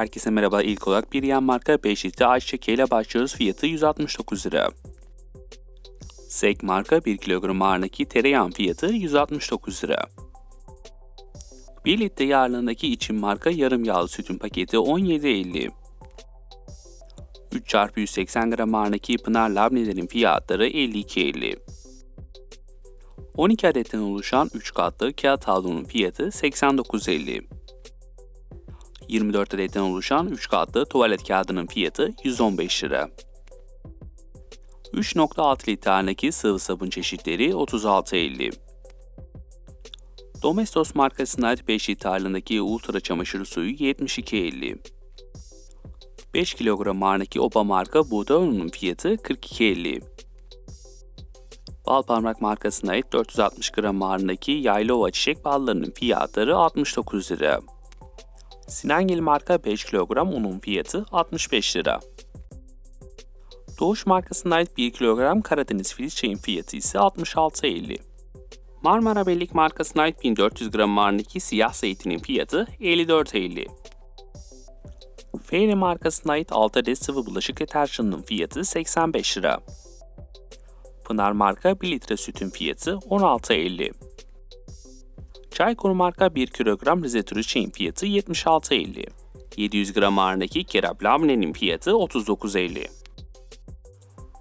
Herkese merhaba. İlk olarak bir yan marka 5 litre ayçiçek yağı ile başlıyoruz. Fiyatı 169 lira. Sek marka 1 kilogram ağırlığındaki tereyağı fiyatı 169 lira. 1 litre yağlarındaki için marka yarım yağlı sütün paketi 17.50. 3 çarpı 180 gram ağırlığındaki pınar labnelerin fiyatları 52.50. 12 adetten oluşan 3 katlı kağıt havlunun fiyatı 89.50. 24 adetten oluşan 3 katlı tuvalet kağıdının fiyatı 115 lira. 3.6 litrelik sıvı sabun çeşitleri 36.50. Domestos markasına ait 5 litrelindeki ultra çamaşır suyu 72.50. 5 kilogram ağırlığındaki Oba marka buğday ununun fiyatı 42.50. Balparmak markasına ait 460 gram ağırlığındaki Yaylova çiçek ballarının fiyatları 69 lira. Sinangil marka 5 kilogram unun fiyatı 65 lira. Doğuş markasına ait 1 kilogram Karadeniz filiz çayın fiyatı ise 66.50. Marmara Bellik markasına ait 1400 gram ağırlığındaki siyah zeytinin fiyatı 54.50. Feyre markasına ait 6 adet sıvı bulaşık deterjanının fiyatı 85 lira. Pınar marka 1 litre sütün fiyatı 16.50. Çaykur marka 1 kilogram Rize türü çayın fiyatı 76.50. 700 gram ağırlığındaki kerap labnenin fiyatı 39.50.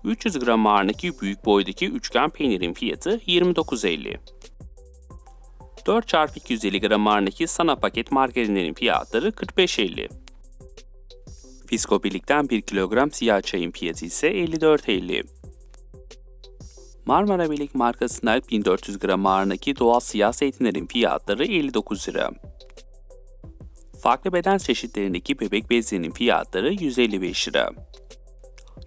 300 gram ağırlığındaki büyük boydaki üçgen peynirin fiyatı 29.50. 4 çarpı 250 gram ağırlığındaki sana paket margarinlerin fiyatları 45.50. Fisko birlikten 1 kilogram siyah çayın fiyatı ise 54.50. Marmara Birlik markasına ait 1400 gram ağırlığındaki doğal siyah zeytinlerin fiyatları 59 lira. Farklı beden çeşitlerindeki bebek bezlerinin fiyatları 155 lira.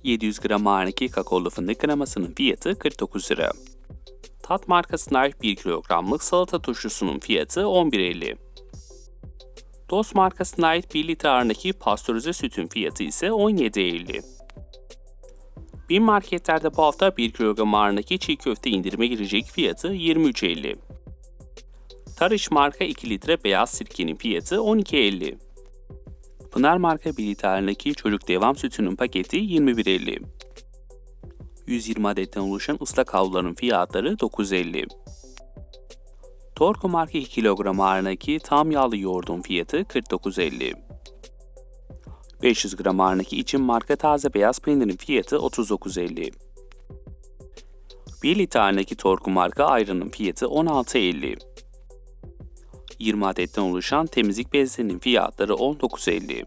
700 gram ağırlığındaki kakaolu fındık kremasının fiyatı 49 lira. Tat markasına ait 1 kilogramlık salata turşusunun fiyatı 11.50. Dost markasına ait 1 litre ağırlığındaki pastörize sütün fiyatı ise 17.50. Bin marketlerde bu hafta 1 kilogram ağırlığındaki çiğ köfte indirime girecek fiyatı 23.50. Tarış marka 2 litre beyaz sirkenin fiyatı 12.50. Pınar marka 1 litre ağırlığındaki çocuk devam sütünün paketi 21.50. 120 adetten oluşan ıslak havluların fiyatları 9.50. Torku marka 2 kilogram ağırlığındaki tam yağlı yoğurdun fiyatı 49.50. 500 gram ağırlığındaki için marka taze beyaz peynirin fiyatı 39.50. 1 litre ağırlığındaki Torku marka ayranın fiyatı 16.50. 20 adetten oluşan temizlik bezlerinin fiyatları 19.50.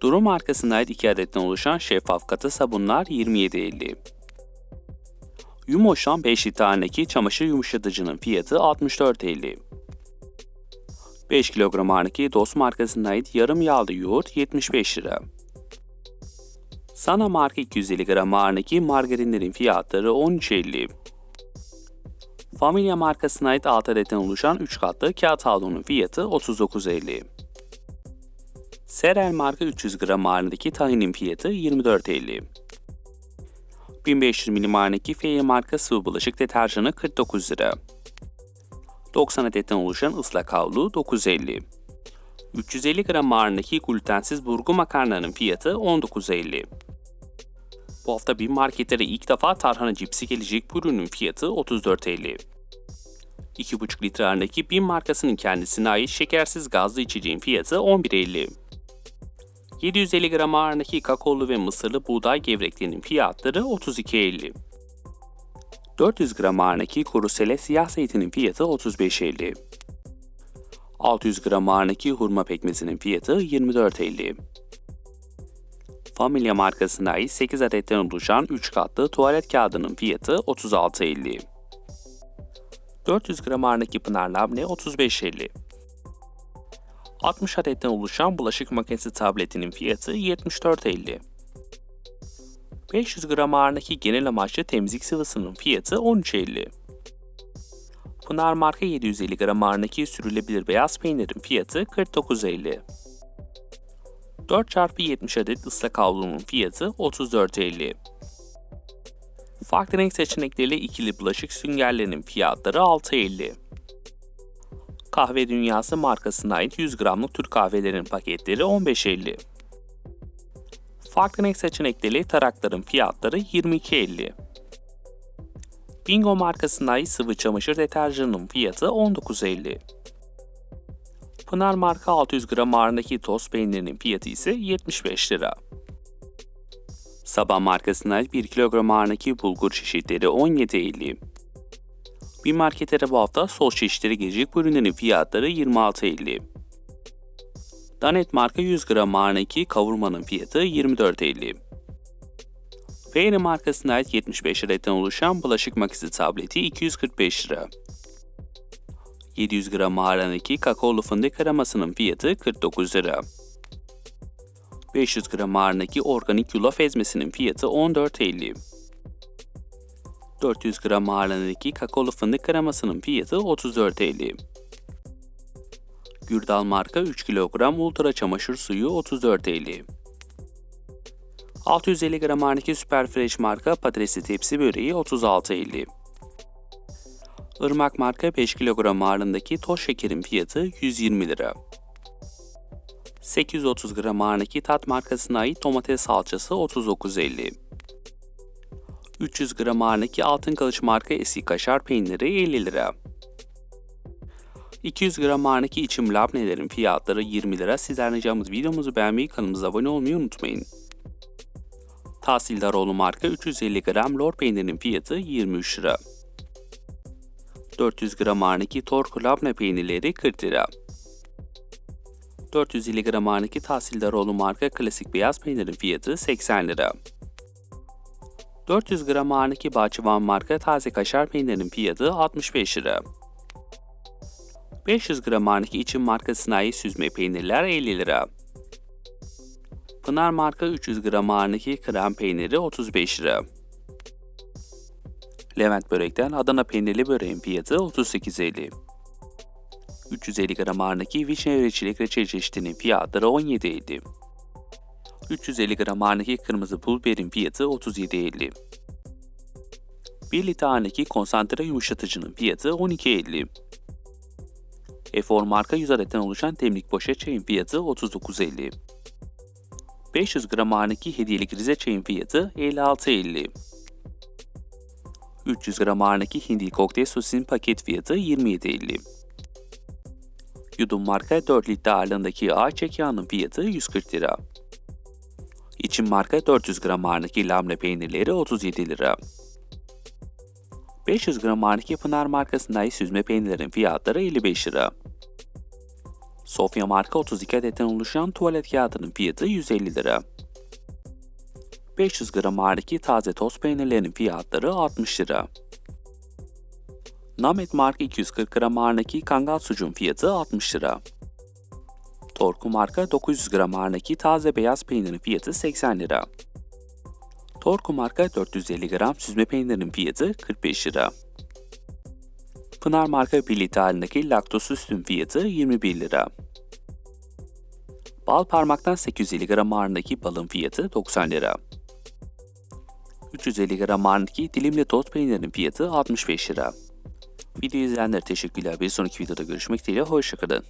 Durum markasına ait 2 adetten oluşan şeffaf katı sabunlar 27.50. Yumoşan 5 litre çamaşır yumuşatıcının fiyatı 64.50. 5 kilogram ağırlığındaki Dost markasına ait yarım yağlı yoğurt 75 lira. Sana marka 250 gram ağırlığındaki margarinlerin fiyatları 13.50. Familia markasına ait 6 adetten oluşan 3 katlı kağıt havlunun fiyatı 39.50. Serel marka 300 gram ağırlığındaki tahinin fiyatı 24.50. 1500 milim ağırlığındaki Feye marka sıvı bulaşık deterjanı 49 lira. 90 adetten oluşan ıslak havlu 9.50. 350 gram ağırlığındaki glutensiz burgu makarnanın fiyatı 19.50. Bu hafta bir marketlere ilk defa tarhana cipsi gelecek bu ürünün fiyatı 34.50. 2,5 litre ağırlığındaki BİM markasının kendisine ait şekersiz gazlı içeceğin fiyatı 11.50. 750 gram ağırlığındaki kakaolu ve mısırlı buğday gevreklerinin fiyatları 32.50. 400 gram ağırlığındaki kuru sele siyah zeytinin fiyatı 35.50. 600 gram ağırlığındaki hurma pekmezinin fiyatı 24.50. Familia markasına ait 8 adetten oluşan 3 katlı tuvalet kağıdının fiyatı 36.50. 400 gram ağırlığındaki Pınar Labne 35.50. 60 adetten oluşan bulaşık makinesi tabletinin fiyatı 74.50. 500 gram ağırlığındaki genel amaçlı temizlik sıvısının fiyatı 13.50. Pınar marka 750 gram ağırlığındaki sürülebilir beyaz peynirin fiyatı 49.50. 4x70 adet ıslak havlunun fiyatı 34.50. Farklı renk seçenekleriyle ikili bulaşık süngerlerinin fiyatları 6.50. Kahve Dünyası markasına ait 100 gramlık Türk kahvelerinin paketleri 15.50. Farklı renk seçenekleri tarakların fiyatları 22.50. Bingo markasına sıvı çamaşır deterjanının fiyatı 19.50. Pınar marka 600 gram ağırlığındaki toz peynirinin fiyatı ise 75 lira. Sabah markasına ait 1 kilogram ağırlığındaki bulgur çeşitleri 17.50. Bir marketlere bu hafta sos çeşitleri gelecek bu ürünlerin fiyatları 26.50. Danet marka 100 gram ağırlığındaki kavurmanın fiyatı 24.50. Fairy markasına ait 75 adetten oluşan bulaşık makinesi tableti 245 lira. 700 gram ağırlığındaki kakaolu fındık kremasının fiyatı 49 lira. 500 gram ağırlığındaki organik yulaf ezmesinin fiyatı 14.50. 400 gram ağırlığındaki kakaolu fındık kremasının fiyatı 34.50. Gürdal marka 3 kilogram ultra çamaşır suyu 34.50. 650 gram ağırlığındaki Super Fresh marka patatesli tepsi böreği 36.50. Irmak marka 5 kilogram ağırlığındaki toz şekerin fiyatı 120 lira. 830 gram ağırlığındaki tat markasına ait domates salçası 39.50. 300 gram ağırlığındaki altın kılıç marka eski kaşar peyniri 50 lira. 200 gram ağırlığındaki içim labnelerin fiyatları 20 lira. Sizlerden ricamız videomuzu beğenmeyi, kanalımıza abone olmayı unutmayın. Tahsildaroğlu marka 350 gram lor peynirinin fiyatı 23 lira. 400 gram ağırlığındaki torku labne peynirleri 40 lira. 450 gram ağırlığındaki Tahsildaroğlu marka klasik beyaz peynirin fiyatı 80 lira. 400 gram ağırlığındaki Bahçıvan marka taze kaşar peynirinin fiyatı 65 lira. 500 gram ağırlığındaki için markasına ait süzme peynirler 50 lira. Pınar marka 300 gram ağırlığındaki krem peyniri 35 lira. Levent Börek'ten Adana peynirli böreğin fiyatı 38.50. 350 gram ağırlığındaki vişne çilek reçel çeşidinin fiyatları 17.50. 350 gram ağırlığındaki kırmızı pul biberin fiyatı 37.50. 1 litre ağırlığındaki konsantre yumuşatıcının fiyatı 12.50. Efor marka 100 adetten oluşan demlik poşet çayın fiyatı 39.50. 500 gram ağırlığındaki hediyelik rize çayın fiyatı 56.50. 300 gram ağırlığındaki hindi kokteyl sosisin paket fiyatı 27.50. Yudum marka 4 litre ağırlığındaki ayçiçek yağının fiyatı 140 lira. İçin marka 400 gram ağırlığındaki lamle peynirleri 37 lira. 500 gram ağırlığındaki Pınar markasındaki süzme peynirlerin fiyatları 55 lira. Sofya marka 32 adetten oluşan tuvalet kağıdının fiyatı 150 lira. 500 gram ağırlığındaki taze toz peynirlerin fiyatları 60 lira. Namet marka 240 gram ağırlığındaki kangal sucuğun fiyatı 60 lira. Torku marka 900 gram ağırlığındaki taze beyaz peynirin fiyatı 80 lira. Torku marka 450 gram süzme peynirin fiyatı 45 lira. Pınar marka 1 litre halindeki laktozsuz sütün fiyatı 21 lira. Bal parmaktan 850 gram ağırlığındaki balın fiyatı 90 lira. 350 gram ağırlığındaki dilimli toz peynirin fiyatı 65 lira. Video izleyenlere teşekkürler. Bir sonraki videoda görüşmek dileğiyle. Hoşçakalın.